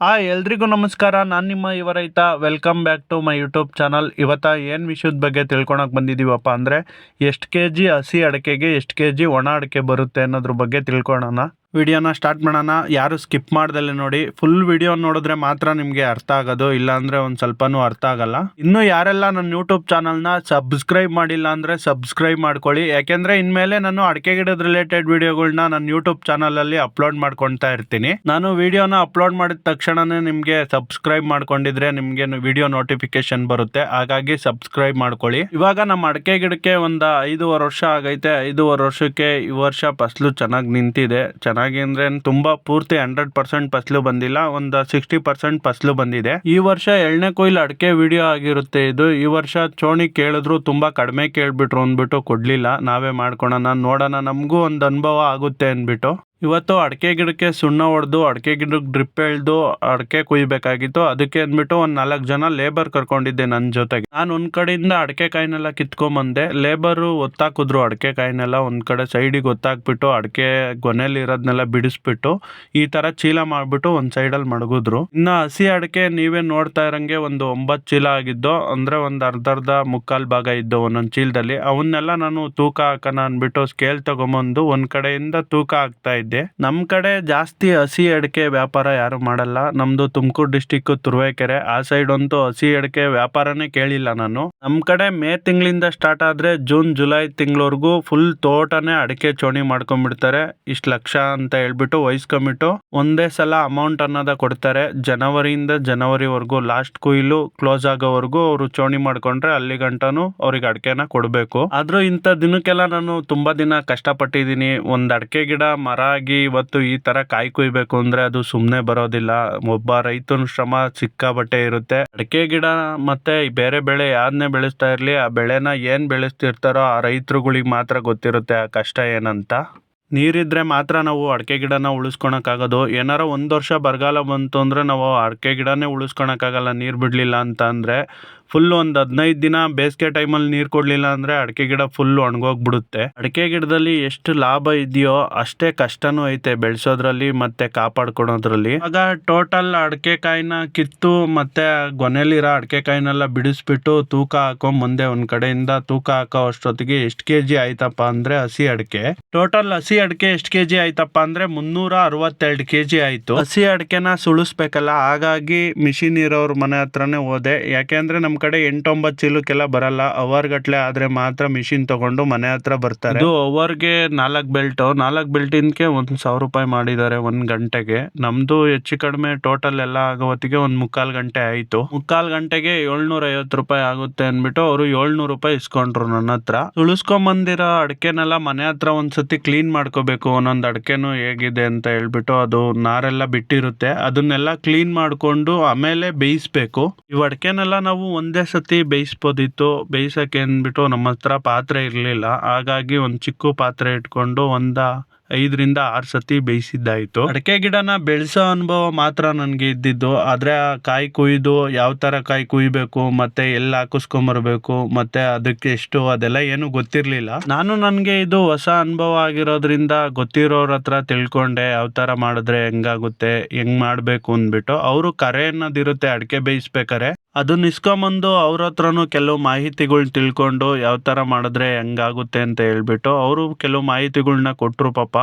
ಆ ಎಲ್ರಿಗೂ ನಮಸ್ಕಾರ. ನಾನು ನಿಮ್ಮ ಇವರೈತ ರೈತ welcome back to my YouTube channel ಇವತ್ತ ಏನು ವಿಷಯದ ಬಗ್ಗೆ ತಿಳ್ಕೊಳಕ್ಕೆ ಬಂದಿದ್ದೀವಪ್ಪ ಅಂದರೆ, ಎಷ್ಟು ಕೆ ಜಿ ಹಸಿ ಅಡಿಕೆಗೆ, ಎಷ್ಟು ಕೆ ಜಿ ಒಣ ಅಡಿಕೆ ಬರುತ್ತೆ ಅನ್ನೋದ್ರ ಬಗ್ಗೆ ತಿಳ್ಕೊಳ್ಳೋಣ ವಿಡಿಯೋನ ಸ್ಟಾರ್ಟ್ ಮಾಡೋಣ. ಯಾರು ಸ್ಕಿಪ್ ಮಾಡ್ದಲ್ಲೇ ನೋಡಿ. ಫುಲ್ ವಿಡಿಯೋ ನೋಡಿದ್ರೆ ಮಾತ್ರ ನಿಮಗೆ ಅರ್ಥ ಆಗೋದು. ಇಲ್ಲಾಂದ್ರೆ ಒಂದು ಸ್ವಲ್ಪನೂ ಅರ್ಥ ಆಗಲ್ಲ. ಇನ್ನು ಯಾರೆಲ್ಲ ನನ್ನ ಯೂಟ್ಯೂಬ್ ಚಾನಲ್ನ ಸಬ್ಸ್ಕ್ರೈಬ್ ಮಾಡಿಲ್ಲ ಅಂದರೆ ಸಬ್ಸ್ಕ್ರೈಬ್ ಮಾಡ್ಕೊಳ್ಳಿ. ಯಾಕೆಂದ್ರೆ ಇನ್ಮೇಲೆ ನಾನು ಅಡಿಕೆ ಗಿಡದ ರಿಲೇಟೆಡ್ ವಿಡಿಯೋಗಳನ್ನ ನನ್ನ ಯೂಟ್ಯೂಬ್ ಚಾನಲಲ್ಲಿ ಅಪ್ಲೋಡ್ ಮಾಡ್ಕೊಳ್ತಾ ಇರ್ತೀನಿ. ನಾನು ವಿಡಿಯೋನ ಅಪ್ಲೋಡ್ ಮಾಡಿದ ತಕ್ಷಣನೇ ನಿಮಗೆ ಸಬ್ಸ್ಕ್ರೈಬ್ ಮಾಡ್ಕೊಂಡಿದ್ರೆ ನಿಮಗೆ ವಿಡಿಯೋ ನೋಟಿಫಿಕೇಶನ್ ಬರುತ್ತೆ. ಹಾಗಾಗಿ ಸಬ್ಸ್ಕ್ರೈಬ್ ಮಾಡ್ಕೊಳ್ಳಿ. ಇವಾಗ ನಮ್ಮ ಅಡಿಕೆ ಗಿಡಕ್ಕೆ ಒಂದು ಐದೂವರೆ ವರ್ಷ ಆಗೈತೆ. ಐದೂವರೆ ವರ್ಷಕ್ಕೆ ಈ ವರ್ಷ ಫಸಲು ಚೆನ್ನಾಗಿ ನಿಂತಿದೆ. ಚೆನ್ನಾಗಿ ಅಂದ್ರೆ ತುಂಬಾ ಪೂರ್ತಿ ಹಂಡ್ರೆಡ್ ಪರ್ಸೆಂಟ್ ಫಸಲು ಬಂದಿಲ್ಲ, ಒಂದು ಸಿಕ್ಸ್ಟಿ ಪರ್ಸೆಂಟ್ ಫಸಲು ಬಂದಿದೆ. ಈ ವರ್ಷ ಎಳ್ಳೆ ಕೊಯ್ಲು ಅಡಿಕೆ ವಿಡಿಯೋ ಆಗಿರುತ್ತೆ ಇದು. ಈ ವರ್ಷ ಚೋಣಿ ಕೇಳಿದ್ರು ತುಂಬಾ ಕಡಿಮೆ ಕೇಳ್ಬಿಟ್ರು ಅಂದ್ಬಿಟ್ಟು ಕೊಡ್ಲಿಲ್ಲ. ನಾವೇ ಮಾಡ್ಕೊಳೋಣ, ನೋಡೋಣ, ನಮಗೂ ಒಂದು ಅನುಭವ ಆಗುತ್ತೆ ಅಂದ್ಬಿಟ್ಟು. ಇವತ್ತು ಅಡಿಕೆ ಗಿಡಕ್ಕೆ ಸುಣ್ಣ ಹೊಡೆದು, ಅಡಿಕೆ ಗಿಡಕ್ಕೆ ಡ್ರಿಪ್ ಎಳ್ದು ಅಡಿಕೆ ಕುಯ್ಬೇಕಾಗಿತ್ತು. ಅದಕ್ಕೆ ಅಂದ್ಬಿಟ್ಟು ಒಂದು ನಾಲ್ಕು ಜನ ಲೇಬರ್ ಕರ್ಕೊಂಡಿದ್ದೆ ನನ್ನ ಜೊತೆಗೆ. ನಾನು ಒಂದು ಕಡೆಯಿಂದ ಅಡಿಕೆ ಕಾಯಿನೆಲ್ಲ ಕಿತ್ಕೊಂಬಂದೆ. ಲೇಬರು ಒತ್ತಾಕಿದ್ರು ಅಡಿಕೆ ಕಾಯಿನೆಲ್ಲ ಒಂದು ಕಡೆ ಸೈಡಿಗೆ ಒತ್ತಾಕ್ಬಿಟ್ಟು, ಅಡಿಕೆ ಗೊನೆಯಲ್ಲಿ ಇರೋದನ್ನೆಲ್ಲ ಬಿಡಿಸ್ಬಿಟ್ಟು, ಈ ಥರ ಚೀಲ ಮಾಡಿಬಿಟ್ಟು ಒಂದು ಸೈಡಲ್ಲಿ ಮಡಗಿದ್ರು. ಇನ್ನು ಹಸಿ ಅಡಿಕೆ ನೀವೇ ನೋಡ್ತಾ ಇರೋಂಗೆ ಒಂದು ಒಂಬತ್ತು ಚೀಲ ಆಗಿದ್ದು, ಅಂದರೆ ಒಂದು ಅರ್ಧ ಅರ್ಧ ಮುಕ್ಕಾಲು ಭಾಗ ಇದ್ದು ಒಂದೊಂದು ಚೀಲದಲ್ಲಿ. ಅವನ್ನೆಲ್ಲ ನಾನು ತೂಕ ಹಾಕೋಣ ಅಂದ್ಬಿಟ್ಟು ಸ್ಕೇಲ್ ತೊಗೊಂಬಂದು ಒಂದು ಕಡೆಯಿಂದ ತೂಕ ಹಾಕ್ತಾ ಇದ್ದೆ. ನಮ್ ಕಡೆ ಜಾಸ್ತಿ ಹಸಿ ಅಡಿಕೆ ವ್ಯಾಪಾರ ಯಾರು ಮಾಡಲ್ಲ. ನಮ್ದು ತುಮಕೂರು ಡಿಸ್ಟಿಕ್ ತುರುವೇಕೆರೆ. ಆ ಸೈಡ್ ಅಂತೂ ಹಸಿ ಅಡಿಕೆ ವ್ಯಾಪಾರನೇ ಕೇಳಿಲ್ಲ ನಾನು. ನಮ್ ಕಡೆ ಮೇ ತಿಂಗಳಿಂದ ಸ್ಟಾರ್ಟ್ ಆದ್ರೆ ಜೂನ್, ಜುಲೈ ತಿಂಗಳವರೆಗೂ ಫುಲ್ ತೋಟನೇ ಅಡಿಕೆ ಚೋಣಿ ಮಾಡ್ಕೊಂಡ್ಬಿಡ್ತಾರೆ. ಇಷ್ಟು ಲಕ್ಷ ಅಂತ ಹೇಳ್ಬಿಟ್ಟು ವಹಿಸ್ಕೊಂಬಿಟ್ಟು ಒಂದೇ ಸಲ ಅಮೌಂಟ್ ಅನ್ನೋದ ಕೊಡ್ತಾರೆ. ಜನವರಿಯಿಂದ ಜನವರಿವರೆಗೂ ಲಾಸ್ಟ್ ಕುಯ್ಲು ಕ್ಲೋಸ್ ಆಗೋವರೆಗೂ ಅವರು ಚೋಣಿ ಮಾಡ್ಕೊಂಡ್ರೆ ಅಲ್ಲಿ ಗಂಟನು ಅವ್ರಿಗೆ ಅಡಿಕೆನ ಕೊಡಬೇಕು. ಆದ್ರೂ ಇಂಥ ದಿನಕ್ಕೆಲ್ಲ ನಾನು ತುಂಬಾ ದಿನ ಕಷ್ಟಪಟ್ಟಿದ್ದೀನಿ. ಒಂದು ಅಡಿಕೆ ಗಿಡ, ಮರ ಆಗಿ ಇವತ್ತು ಈ ತರ ಕಾಯಿ ಕುಯ್ಬೇಕು ಅಂದ್ರೆ ಅದು ಸುಮ್ಮನೆ ಬರೋದಿಲ್ಲ. ಒಬ್ಬ ರೈತನ ಶ್ರಮ ಸಿಕ್ಕಾಬಟ್ಟೆ ಇರುತ್ತೆ. ಅಡಿಕೆ ಗಿಡ ಮತ್ತೆ ಬೇರೆ ಬೆಳೆ ಯಾವ್ದನ್ನೇ ಬೆಳೆಸ್ತಾ ಇರ್ಲಿ, ಆ ಬೆಳೆನ ಏನ್ ಬೆಳೆಸ್ತಿರ್ತಾರೋ ಆ ರೈತರುಗಳಿಗೆ ಮಾತ್ರ ಗೊತ್ತಿರುತ್ತೆ ಆ ಕಷ್ಟ ಏನಂತ. ನೀರಿದ್ರೆ ಮಾತ್ರ ನಾವು ಅಡಿಕೆ ಗಿಡನ ಉಳಿಸ್ಕೊಳಕ್ಕಾಗೋದು ಏನಾರ ಒಂದು ವರ್ಷ ಬರಗಾಲ ಬಂತು ಅಂದರೆ ನಾವು ಅಡಿಕೆ ಗಿಡನೇ ಉಳಿಸ್ಕೊಳಕ್ಕಾಗಲ್ಲ ನೀರು ಬಿಡಲಿಲ್ಲ ಅಂತ ಅಂದರೆ ಫುಲ್ ಒಂದು ಹದಿನೈದು ದಿನ ಬೇಸಿಗೆ ಟೈಮಲ್ಲಿ ನೀರು ಕೊಡ್ಲಿಲ್ಲ ಅಂದ್ರೆ ಅಡಿಕೆ ಗಿಡ ಫುಲ್ ಒಣಗೋಗ್ಬಿಡುತ್ತೆ. ಅಡಿಕೆ ಗಿಡದಲ್ಲಿ ಎಷ್ಟು ಲಾಭ ಇದೆಯೋ ಅಷ್ಟೇ ಕಷ್ಟನೂ ಐತೆ ಬೆಳೆಸೋದ್ರಲ್ಲಿ ಮತ್ತೆ ಕಾಪಾಡ್ಕೊಳೋದ್ರಲ್ಲಿ. ಆಗ ಟೋಟಲ್ ಅಡಿಕೆ ಕಾಯಿನ ಕಿತ್ತು ಮತ್ತೆ ಗೊನೆಲಿರೋ ಅಡಿಕೆ ಕಾಯಿನೆಲ್ಲ ಬಿಡಿಸ್ಬಿಟ್ಟು ತೂಕ ಹಾಕೋ ಮುಂದೆ ಒಂದ್ ಕಡೆಯಿಂದ ತೂಕ ಹಾಕೋ ಅಷ್ಟೊತ್ತಿಗೆ ಎಷ್ಟು ಕೆ ಜಿ ಆಯ್ತಪ್ಪ ಅಂದ್ರೆ ಹಸಿ ಅಡಿಕೆ. ಟೋಟಲ್ ಹಸಿ ಅಡಿಕೆ ಎಷ್ಟು ಕೆ ಜಿ ಆಯ್ತಪ್ಪ ಅಂದ್ರೆ ಮುನ್ನೂರ ಅರವತ್ತೆರಡು ಕೆ ಜಿ ಆಯ್ತು. ಹಸಿ ಅಡಿಕೆನ ಸುಳಿಸ್ಬೇಕಲ್ಲ ಹಾಗಾಗಿ ಮಿಷಿನ್ ಇರೋರ್ ಮನೆ ಹತ್ರನೇ ಹೋದೆ. ಯಾಕೆಂದ್ರೆ ನಮ್ ಕಡೆ ಎಂಟೊಂಬತ್ತು ಚೀಲಕ್ಕೆಲ್ಲ ಬರಲ್ಲ. ಅವರ್ ಗಟ್ಲೆ ಆದ್ರೆ ಮಾತ್ರ ಮಿಷಿನ್ ತಗೊಂಡು ಮನೆ ಹತ್ರ ಬರ್ತಾರೆ. ಇದು ಅವರ್ಗೆ ನಾಲ್ಕು ಬೆಲ್ಟ್ ನಾಲ್ಕು ಬೆಲ್ಟಿನ್ಗೆ ಒಂದು ಸಾವಿರ ರೂಪಾಯಿ ಮಾಡಿದ್ದಾರೆ ಒಂದು ಗಂಟೆಗೆ. ನಮ್ದು ಹೆಚ್ಚು ಕಡಿಮೆ ಟೋಟಲ್ ಎಲ್ಲ ಆಗೋ ಹೊತ್ತಿಗೆ ಒಂದ್ ಮುಕ್ಕಾಲ್ ಗಂಟೆ ಆಯ್ತು. ಮುಕ್ಕಾಲ್ ಗಂಟೆಗೆ ಏಳ್ನೂರ ಐವತ್ತು ರೂಪಾಯಿ ಆಗುತ್ತೆ ಅಂದ್ಬಿಟ್ಟು ಅವರು ಏಳ್ನೂರು ರೂಪಾಯಿ ಇಸ್ಕೊಂಡ್ರು ನನ್ನ ಹತ್ರ. ಉಳಿಸ್ಕೊಂಬಂದಿರೋ ಅಡಿಕೆನೆಲ್ಲ ಮನೆ ಹತ್ರ ಒಂದ್ಸತಿ ಕ್ಲೀನ್ ಮಾಡ್ಕೋಬೇಕು. ಒಂದೊಂದು ಅಡಿಕೆನೂ ಹೇಗಿದೆ ಅಂತ ಹೇಳ್ಬಿಟ್ಟು ಅದು ನಾರೆಲ್ಲ ಬಿಟ್ಟಿರುತ್ತೆ. ಅದನ್ನೆಲ್ಲ ಕ್ಲೀನ್ ಮಾಡ್ಕೊಂಡು ಆಮೇಲೆ ಬೇಯಿಸ್ಬೇಕು. ಇವ್ ಅಡಿಕೆನೆಲ್ಲ ನಾವು ಒಂದೇ ಸತಿ ಬೇಯಿಸ್ಬೋದಿತ್ತು, ಬೇಯಿಸೋಕ್ಕೆ ಅಂದ್ಬಿಟ್ಟು ನಮ್ಮ ಹತ್ರ ಪಾತ್ರೆ ಇರಲಿಲ್ಲ. ಹಾಗಾಗಿ ಒಂದು ಚಿಕ್ಕ ಪಾತ್ರೆ ಇಟ್ಕೊಂಡು ಒಂದ ಐದರಿಂದ ಆರು ಸತಿ ಬೇಯಿಸಿದ್ದಾಯಿತು. ಅಡಿಕೆ ಗಿಡನ ಬೆಳೆಸೋ ಅನುಭವ ಮಾತ್ರ ನನಗೆ ಇದ್ದಿದ್ದು. ಆದರೆ ಆ ಕಾಯಿ ಕುಯ್ದು ಯಾವ ತರ ಕಾಯಿ ಕುಯ್ಬೇಕು, ಮತ್ತೆ ಎಲ್ಲಿ ಹಾಕಿಸ್ಕೊಂಬರ್ಬೇಕು, ಮತ್ತೆ ಅದಕ್ಕೆ ಎಷ್ಟು, ಅದೆಲ್ಲ ಏನು ಗೊತ್ತಿರಲಿಲ್ಲ. ನಾನು ನನಗೆ ಇದು ಹೊಸ ಅನುಭವ ಆಗಿರೋದ್ರಿಂದ ಗೊತ್ತಿರೋರ ಹತ್ರ ತಿಳ್ಕೊಂಡೆ, ಯಾವ ಥರ ಮಾಡಿದ್ರೆ ಹೆಂಗಾಗುತ್ತೆ, ಹೆಂಗ್ ಮಾಡಬೇಕು ಅಂದ್ಬಿಟ್ಟು. ಅವರು ಕರೆ ಅನ್ನೋದಿರುತ್ತೆ, ಅಡಿಕೆ ಬೇಯಿಸ್ಬೇಕಾರೆ ಅದನ್ನ ಇಸ್ಕೊಂಬಂದು ಅವ್ರ ಹತ್ರನೂ ಕೆಲವು ಮಾಹಿತಿಗಳ್ನ ತಿಳ್ಕೊಂಡು ಯಾವ ತರ ಮಾಡಿದ್ರೆ ಹೆಂಗಾಗುತ್ತೆ ಅಂತ ಹೇಳ್ಬಿಟ್ಟು ಅವರು ಕೆಲವು ಮಾಹಿತಿಗಳನ್ನ ಕೊಟ್ಟರು ಪಾಪ.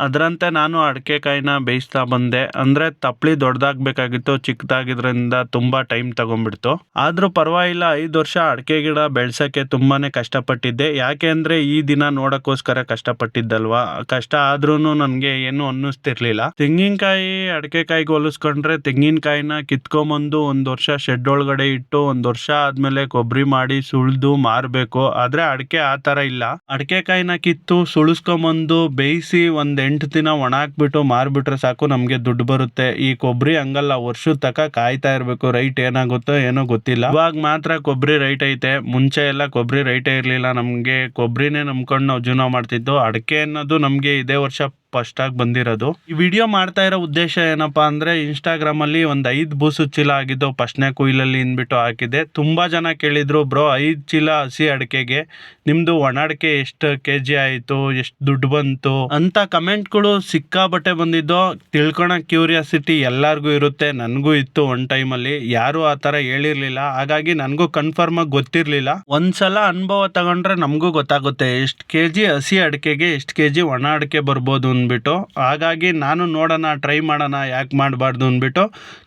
ಅದರಂತೆ ನಾನು ಅಡಿಕೆ ಕಾಯಿನ ಬೇಯಿಸ್ತಾ ಬಂದೆ. ಅಂದ್ರೆ ತಪ್ಪಲಿ ದೊಡ್ಡದಾಗಬೇಕಾಗಿತ್ತು ಚಿಕ್ಕದಾಗಿದ್ರಿಂದ ತುಂಬಾ ಟೈಮ್ ತಗೊಂಡ್ಬಿಡ್ತು. ಆದ್ರೂ ಪರವಾಗಿಲ್ಲ, ಐದು ವರ್ಷ ಅಡಿಕೆ ಗಿಡ ಬೆಳೆಸೋಕ್ಕೆ ತುಂಬಾನೇ ಕಷ್ಟಪಟ್ಟಿದ್ದೆ. ಯಾಕೆ ಅಂದರೆ ಈ ದಿನ ನೋಡಕ್ಕೋಸ್ಕರ ಕಷ್ಟಪಟ್ಟಿದ್ದಲ್ವಾ? ಕಷ್ಟ ಆದ್ರೂ ನನಗೆ ಏನು ಅನ್ನಿಸ್ತಿರ್ಲಿಲ್ಲ. ತೆಂಗಿನಕಾಯಿ ಅಡಿಕೆ ಕಾಯಿಗೆ ಹೋಲಿಸ್ಕೊಂಡ್ರೆ ತೆಂಗಿನಕಾಯಿನ ಕಿತ್ಕೊಂಬಂದು ಒಂದು ವರ್ಷ ಶೆಡ್ ಒಳಗಡೆ ಇಟ್ಟು, ಒಂದು ವರ್ಷ ಆದಮೇಲೆ ಕೊಬ್ಬರಿ ಮಾಡಿ ಸುಳಿದು ಮಾರ್ಬೇಕು. ಆದ್ರೆ ಅಡಿಕೆ ಆ ಥರ ಇಲ್ಲ. ಅಡಿಕೆ ಕಾಯಿನ ಕಿತ್ತು ಸುಳಿಸ್ಕೊಂಬಂದು ಬೇಯಿಸಿ ಒಂದ್ ಎಂಟು ದಿನ ಒಣ ಹಾಕ್ಬಿಟ್ಟು ಮಾರಿಬಿಟ್ರೆ ಸಾಕು, ನಮಗೆ ದುಡ್ಡು ಬರುತ್ತೆ. ಈ ಕೊಬ್ಬರಿ ಹಂಗಲ್ಲ, ವರ್ಷದ ತಕ ಕಾಯ್ತಾ ಇರಬೇಕು ರೈಟ್ ಏನಾಗುತ್ತೋ ಏನೋ ಗೊತ್ತಿಲ್ಲ. ಇವಾಗ ಮಾತ್ರ ಕೊಬ್ಬರಿ ರೈಟ್ ಐತೆ. ಮುಂಚೆ ಎಲ್ಲ ಕೊಬ್ಬರಿ ರೈಟೇ ಇರಲಿಲ್ಲ. ನಮಗೆ ಕೊಬ್ಬರಿನೇ ನಂಬ್ಕೊಂಡು ನಾವು ಜೀವನ ಮಾಡ್ತಿದ್ದು ಅಡಿಕೆ ಅನ್ನೋದು ನಮಗೆ ಇದೇ ವರ್ಷ ಫಸ್ಟ್ ಆಗಿ ಬಂದಿರೋದು. ಈ ವಿಡಿಯೋ ಮಾಡ್ತಾ ಇರೋ ಉದ್ದೇಶ ಏನಪ್ಪಾ ಅಂದ್ರೆ ಇನ್ಸ್ಟಾಗ್ರಾಮ್ ಅಲ್ಲಿ ಒಂದ್ ಐದ್ ಬೂಸು ಚೀಲ ಆಗಿದ್ದು ಫಸ್ಟ್ನೇ ಕುಯ್ಲಲ್ಲಿ ಇನ್ಬಿಟ್ಟು ಹಾಕಿದೆ ತುಂಬಾ ಜನ ಕೇಳಿದ್ರು, ಬ್ರೋ, ಐದು ಚೀಲ ಹಸಿ ಅಡಿಕೆಗೆ ನಿಮ್ದು ಒಣ ಅಡಿಕೆ ಎಷ್ಟು ಕೆ ಜಿ ಆಯ್ತು? ಎಷ್ಟು ದುಡ್ಡು ಬಂತು? ಅಂತ ಕಮೆಂಟ್ಗಳು ಸಿಕ್ಕಾಬಟ್ಟೆ ಬಂದಿದ್ದು. ತಿಳ್ಕೊಳೋ ಕ್ಯೂರಿಯಾಸಿಟಿ ಎಲ್ಲರಿಗೂ ಇರುತ್ತೆ, ನನಗೂ ಇತ್ತು ಒನ್ ಟೈಮಲ್ಲಿ. ಯಾರು ಆ ಥರ ಹೇಳಿರ್ಲಿಲ್ಲ. ಹಾಗಾಗಿ ನನಗೂ ಕನ್ಫರ್ಮ್ ಆಗಿ ಗೊತ್ತಿರಲಿಲ್ಲ. ಒಂದ್ಸಲ ಅನುಭವ ತಗೊಂಡ್ರೆ ನಮಗೂ ಗೊತ್ತಾಗುತ್ತೆ, ಎಷ್ಟು ಕೆ ಜಿ ಹಸಿ ಅಡಿಕೆಗೆ ಎಷ್ಟು ಕೆ ಜಿ ಒಣ ಅಡಿಕೆ ಬರ್ಬೋದು ಅಂದ್ಬಿಟ್ಟು, ಹಾಗಾಗಿ ನಾನು ನೋಡೋಣ ಟ್ರೈ ಮಾಡೋಣ, ಯಾಕೆ ಮಾಡಬಾರ್ದು ಅಂದ್ಬಿಟ್ಟು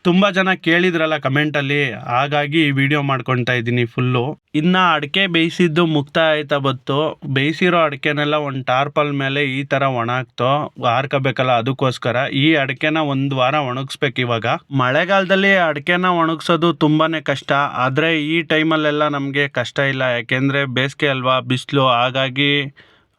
ತುಂಬ ಜನ ಕೇಳಿದ್ರಲ್ಲ ಕಮೆಂಟಲ್ಲಿ ಹಾಗಾಗಿ ಈ ವಿಡಿಯೋ ಮಾಡ್ಕೊತಾ ಇದ್ದೀನಿ ಫುಲ್ಲು ಇನ್ನು ಅಡಿಕೆ ಬೇಯಿಸಿದ್ದು ಮುಕ್ತಾಯ ಆಯ್ತಾ ಬತ್ತು ಬೇಯಿಸಿರೋ ಅಡಿಕೆನೆಲ್ಲ ಒಂದು ಟಾರ್ಪಲ್ ಮೇಲೆ ಈ ಥರ ಒಣಗ್ತು ಹಾರ್ಕೋಬೇಕಲ್ಲ ಅದಕ್ಕೋಸ್ಕರ. ಈ ಅಡಿಕೆನ ಒಂದು ವಾರ ಒಣಗಿಸ್ಬೇಕು ಇವಾಗ. ಮಳೆಗಾಲದಲ್ಲಿ ಅಡಿಕೆನ ಒಣಗಿಸೋದು ತುಂಬಾ ಕಷ್ಟ. ಆದರೆ ಈ ಟೈಮಲ್ಲೆಲ್ಲ ನಮಗೆ ಕಷ್ಟ ಇಲ್ಲ. ಯಾಕೆಂದರೆ ಬೇಸಿಗೆ ಅಲ್ವಾ, ಬಿಸಿಲು. ಹಾಗಾಗಿ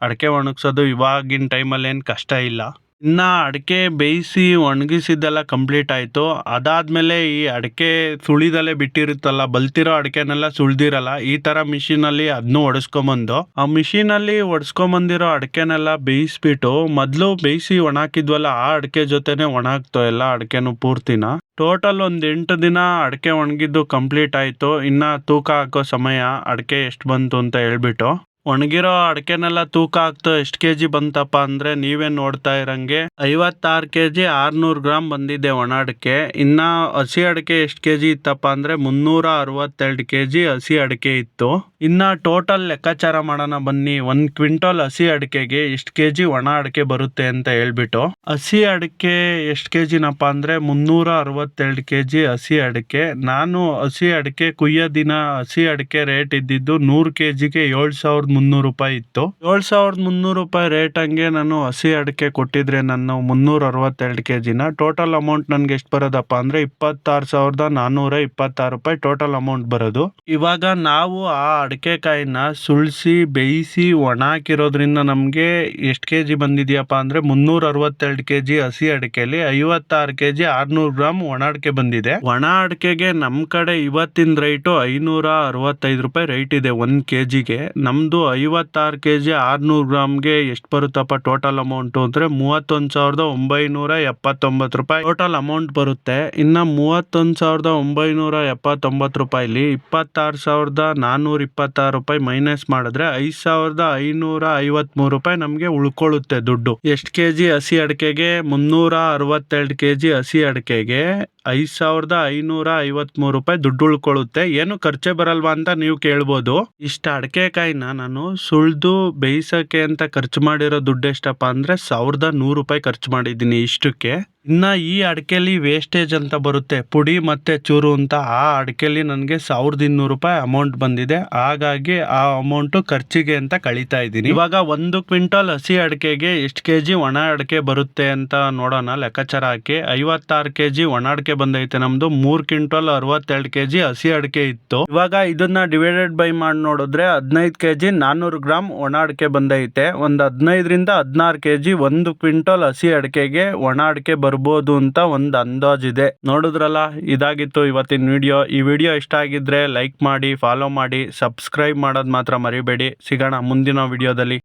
ಅಡಿಕೆ ಒಣಗಿಸೋದು ಇವಾಗಿನ ಟೈಮಲ್ಲಿ ಏನು ಕಷ್ಟ ಇಲ್ಲ. ಇನ್ನು ಅಡಿಕೆ ಬೇಯಿಸಿ ಒಣಗಿಸಿದ್ದೆಲ್ಲ ಕಂಪ್ಲೀಟ್ ಆಯಿತು. ಅದಾದಮೇಲೆ ಈ ಅಡಿಕೆ ಸುಳಿದಲ್ಲೇ ಬಿಟ್ಟಿರುತ್ತಲ್ಲ, ಬಲ್ತಿರೋ ಅಡಿಕೆನೆಲ್ಲ ಸುಳಿದಿರಲ್ಲ ಈ ಥರ ಮಿಷಿನಲ್ಲಿ ಅದನ್ನೂ ಒಡಿಸ್ಕೊಂಬಂದು. ಆ ಮಿಷಿನಲ್ಲಿ ಒಡಿಸ್ಕೊಂಬಂದಿರೋ ಅಡಿಕೆನೆಲ್ಲ ಬೇಯಿಸ್ಬಿಟ್ಟು, ಮೊದಲು ಬೇಯಿಸಿ ಒಣಾಕಿದ್ವಲ್ಲ, ಆ ಅಡಿಕೆ ಜೊತೆನೆ ಒಣಾಗ್ತು ಎಲ್ಲ ಅಡಿಕೆನೂ ಪೂರ್ತಿನ. ಟೋಟಲ್ ಒಂದು ಎಂಟು ದಿನ ಅಡಿಕೆ ಒಣಗಿದ್ದು ಕಂಪ್ಲೀಟ್ ಆಯಿತು. ಇನ್ನು ತೂಕ ಹಾಕೋ ಸಮಯ ಅಡಿಕೆ ಎಷ್ಟು ಬಂತು ಅಂತ ಹೇಳ್ಬಿಟ್ಟು. ಒಣಗಿರೋ ಅಡಿಕೆನೆಲ್ಲ ತೂಕ ಆಗ್ತಾ ಎಷ್ಟು ಕೆ ಜಿ ಬಂತಪ್ಪ ಅಂದರೆ ನೀವೇ ನೋಡ್ತಾ ಇರಂಗೆ. ಐವತ್ತಾರು ಕೆ ಜಿ ಆರುನೂರು ಗ್ರಾಮ್ ಬಂದಿದೆ ಒಣ ಅಡಿಕೆ. ಇನ್ನು ಹಸಿ ಅಡಿಕೆ ಎಷ್ಟು ಕೆ ಜಿ ಇತ್ತಪ್ಪ ಅಂದರೆ ಮುನ್ನೂರ ಅರವತ್ತೆರಡು ಕೆ ಜಿ ಹಸಿ ಅಡಿಕೆ ಇತ್ತು. ಇನ್ನು ಟೋಟಲ್ ಲೆಕ್ಕಾಚಾರ ಮಾಡೋಣ ಬನ್ನಿ. ಒಂದು ಕ್ವಿಂಟಲ್ ಹಸಿ ಅಡಿಕೆಗೆ ಎಷ್ಟು ಕೆ ಜಿ ಒಣ ಅಡಿಕೆ ಬರುತ್ತೆ ಅಂತ ಹೇಳ್ಬಿಟ್ಟು. ಹಸಿ ಅಡಿಕೆ ಎಷ್ಟು ಕೆ ಜಿನಪ್ಪ ಅಂದರೆ ಮುನ್ನೂರ ಅರವತ್ತೆರಡು ಕೆ ಜಿ ಹಸಿ ಅಡಿಕೆ. ನಾನು ಹಸಿ ಅಡಿಕೆ ಕುಯ್ಯೋ ದಿನ ಹಸಿ ಅಡಿಕೆ ರೇಟ್ ಇದ್ದಿದ್ದು ನೂರು ಕೆ ಜಿಗೆ ಏಳು ಸಾವಿರದ ಮುನ್ನೂರು ರೂಪಾಯಿ ಇತ್ತು. ಏಳು ಸಾವಿರದ ಮುನ್ನೂರು ರೂಪಾಯಿ ರೇಟ್ ಹಂಗೆ ನಾನು ಹಸಿ ಅಡಿಕೆ ಕೊಟ್ಟಿದ್ರೆ ನಾನು ಮುನ್ನೂರ ಅರವತ್ತೆರಡು ಕೆ ಜಿನ ಟೋಟಲ್ ಅಮೌಂಟ್ ನನಗೆ ಎಷ್ಟು ಬರೋದಪ್ಪ ಅಂದರೆ ಇಪ್ಪತ್ತಾರು ಸಾವಿರದ ನಾನ್ನೂರ ಇಪ್ಪತ್ತಾರು ರೂಪಾಯಿ ಟೋಟಲ್ ಅಮೌಂಟ್ ಬರೋದು. ಇವಾಗ ನಾವು ಆ ಅಡಿಕೆಕಾಯಿನ ಸುಳಿಸಿ, ಬೇಯಿಸಿ, ಒಣ ಹಾಕಿರೋದ್ರಿಂದ ನಮಗೆ ಎಷ್ಟು ಕೆ ಜಿ ಬಂದಿದೆಯಪ್ಪ ಅಂದರೆ ಮುನ್ನೂರ ಅರವತ್ತೆರಡು ಕೆ ಜಿ ಹಸಿ ಅಡಿಕೆಯಲ್ಲಿ ಐವತ್ತಾರು ಕೆ ಜಿ ಆರುನೂರು ಗ್ರಾಮ್ ಒಣ ಅಡಿಕೆ ಬಂದಿದೆ. ಒಣ ಅಡಿಕೆಗೆ ನಮ್ಮ ಕಡೆ ಇವತ್ತಿನ ರೇಟು ಐನೂರ ಅರವತ್ತೈದು ರೂಪಾಯಿ ರೇಟ್ ಇದೆ ಒಂದು ಕೆ ಜಿಗೆ ನಮ್ಮದು ಐವತ್ತಾರು ಕೆ ಜಿ ಆರುನೂರು ಗ್ರಾಮ್ಗೆ ಎಷ್ಟು ಬರುತ್ತಪ್ಪ ಟೋಟಲ್ ಅಮೌಂಟು ಅಂದರೆ ಮೂವತ್ತೊಂದು ಸಾವಿರದ ಒಂಬೈನೂರ ಎಪ್ಪತ್ತೊಂಬತ್ತು ರೂಪಾಯಿ. ಟೋಟಲ್ ಅಮೌಂಟ್ ಬರುತ್ತೆ. ಇನ್ನು ಮೂವತ್ತೊಂದು ಸಾವಿರದ ಒಂಬೈನೂರ ಎಪ್ಪತ್ತೊಂಬತ್ತು ರೂಪಾಯಿಲಿ ಇಪ್ಪತ್ತಾರು ಸಾವಿರದ ನಾನ್ನೂರ ಇಪ್ಪತ್ತಾರು ರೂಪಾಯಿ ಮೈನಸ್ ಮಾಡಿದ್ರೆ ಐದು ಸಾವಿರದ ಐನೂರ ಐವತ್ಮೂರು ರೂಪಾಯಿ ನಮಗೆ ಉಳ್ಕೊಳ್ಳುತ್ತೆ ದುಡ್ಡು. ಎಷ್ಟು ಕೆ ಜಿ ಹಸಿ ಅಡಿಕೆಗೆ? ಮುನ್ನೂರ ಅರವತ್ತೆರಡು ಕೆ ಜಿ ಹಸಿ ಅಡಿಕೆಗೆ ಐದು ಸಾವಿರದ ಐನೂರ ಐವತ್ತ್ಮೂರು ರೂಪಾಯಿ ದುಡ್ಡು ಉಳ್ಕೊಳ್ಳುತ್ತೆ. ಏನು ಖರ್ಚೆ ಬರಲ್ವಾ ಅಂತ ನೀವು ಕೇಳ್ಬೋದು. ಇಷ್ಟು ಅಡಿಕೆಕಾಯಿನ ನಾನು ಸುಳ್ದು ಬೇಯಿಸೋಕ್ಕೆ ಅಂತ ಖರ್ಚು ಮಾಡಿರೋ ದುಡ್ಡು ಎಷ್ಟಪ್ಪ ಅಂದರೆ ಸಾವಿರದ ನೂರು ರೂಪಾಯಿ ಖರ್ಚು ಮಾಡಿದ್ದೀನಿ ಇಷ್ಟಕ್ಕೆ. ಇನ್ನು ಈ ಅಡಿಕೆಲಿ ವೇಸ್ಟೇಜ್ ಅಂತ ಬರುತ್ತೆ. ಪುಡಿ ಮತ್ತು ಚೂರು ಅಂತ. ಆ ಅಡಿಕೆಲಿ ನನಗೆ ಸಾವಿರದ ಇನ್ನೂರು ರೂಪಾಯಿ ಅಮೌಂಟ್ ಬಂದಿದೆ. ಹಾಗಾಗಿ ಆ ಅಮೌಂಟು ಖರ್ಚಿಗೆ ಅಂತ ಕಳೀತಾ ಇದ್ದೀನಿ. ಇವಾಗ ಒಂದು ಕ್ವಿಂಟಲ್ ಹಸಿ ಅಡಿಕೆಗೆ ಎಷ್ಟು ಕೆ ಜಿ ಒಣ ಅಡಿಕೆ ಬರುತ್ತೆ ಅಂತ ನೋಡೋಣ. ಲೆಕ್ಕಾಚಾರ ಹಾಕಿ. ಐವತ್ತಾರು ಕೆ ಜಿ ಒಣ ಅಡಿಕೆ ಬಂದೈತೆ ನಮ್ದು. ಮೂರು ಕ್ವಿಂಟಲ್ ಅರವತ್ತೆರಡು ಕೆ ಜಿ ಹಸಿ ಅಡಿಕೆ ಇತ್ತು. ಇವಾಗ ಇದನ್ನ ಡಿವೈಡೆಡ್ ಬೈ ಮಾಡಿ ನೋಡಿದ್ರೆ ಹದಿನೈದು ಕೆ ಜಿ ನಾನ್ನೂರು ಗ್ರಾಮ್ ಒಣ ಅಡಿಕೆ ಬಂದೈತೆ. ಒಂದು ಹದಿನೈದರಿಂದ ಹದಿನಾರು ಕೆ ಜಿ ಒಂದು ಕ್ವಿಂಟಲ್ ಹಸಿ ಅಡಿಕೆಗೆ ಒಣ ಅಡಿಕೆ ಬರ್ಬೋದು ಅಂತ ಒಂದು ಅಂದಾಜಿದೆ ನೋಡಿದ್ರಲ್ಲ? ಇದಾಗಿತ್ತು ಇವತ್ತಿನ ವಿಡಿಯೋ. ಈ ವಿಡಿಯೋ ಇಷ್ಟ ಆಗಿದ್ರೆ ಲೈಕ್ ಮಾಡಿ, ಫಾಲೋ ಮಾಡಿ, ಸಬ್ಸ್ಕ್ರೈಬ್ ಮಾಡೋದು ಮಾತ್ರ ಮರಿಬೇಡಿ. ಸಿಗೋಣ ಮುಂದಿನ ವಿಡಿಯೋದಲ್ಲಿ.